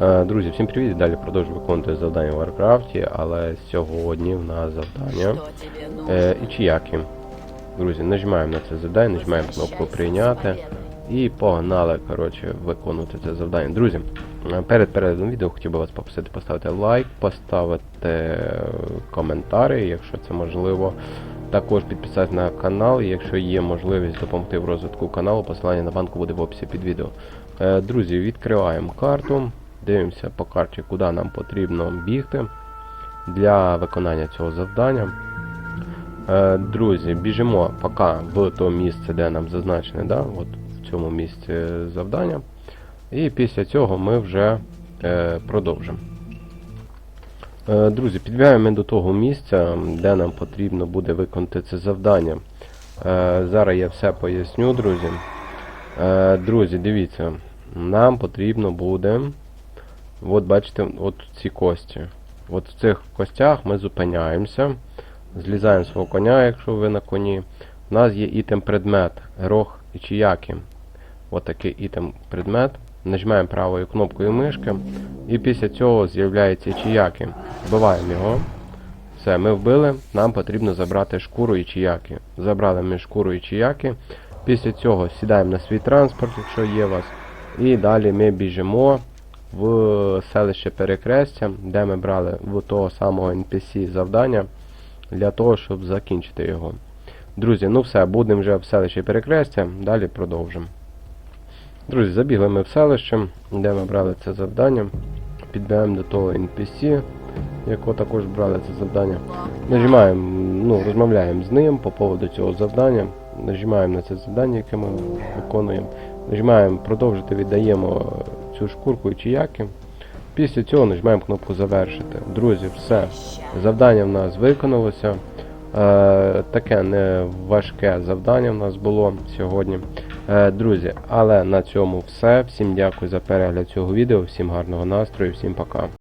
Е, Друзі, всім привіт! Далі продовжую виконувати завдання в Варкрафті, але сьогодні в нас завдання е, Ічіякі. Друзі, нажимаємо на це завдання, нажимаємо кнопку прийняти і погнали коротше, виконувати це завдання. Друзі, е, перед переглядом відео хотів би вас попросити поставити лайк, поставити коментарі, якщо це можливо. Також підписатися на канал, якщо є можливість допомогти в розвитку каналу, посилання на банку буде в описі під відео. Е, Друзі, відкриваємо карту, дивимося по карті, куди нам потрібно бігти для виконання цього завдання. Е, Друзі, біжимо поки в то місце, де нам зазначене, да? От в цьому місці завдання. І після цього ми вже е, продовжимо. Е, Друзі, підбігаємо до того місця, де нам потрібно буде виконати це завдання. Зараз я все поясню, друзі. Друзі, дивіться, нам потрібно буде. От бачите, от ці кості. От в цих костях ми зупиняємося. Злізаємо з свого коня, якщо ви на коні. У нас є ітем предмет, грох і чияки. От такий ітем предмет. Нажимаємо правою кнопкою мишки. І після цього з'являється чияки. Вбиваємо його. Все, ми вбили. Нам потрібно забрати шкуру і чияки. Забрали ми шкуру і чияки. Після цього сідаємо на свій транспорт, якщо є у вас. І далі ми біжимо в селище Перекрестя, де ми брали в того самого NPC завдання для того, щоб закінчити його. Друзі, ну все, будемо вже в селищі Перекрестя, далі продовжимо. Друзі, забігли ми в селище, де ми брали це завдання. Підбираємо до того NPC, якого також брали це завдання. Нажимаємо, ну, розмовляємо з ним по поводу цього завдання. Нажимаємо на це завдання, яке ми виконуємо. Нажимаємо продовжити, віддаємо цю шкурку і чияки. Після цього нажмемо кнопку завершити. Друзі, все. Завдання в нас виконалося. Е, таке не важке завдання в нас було сьогодні. Е, друзі, але на цьому все. Всім дякую за перегляд цього відео, всім гарного настрою, всім пока.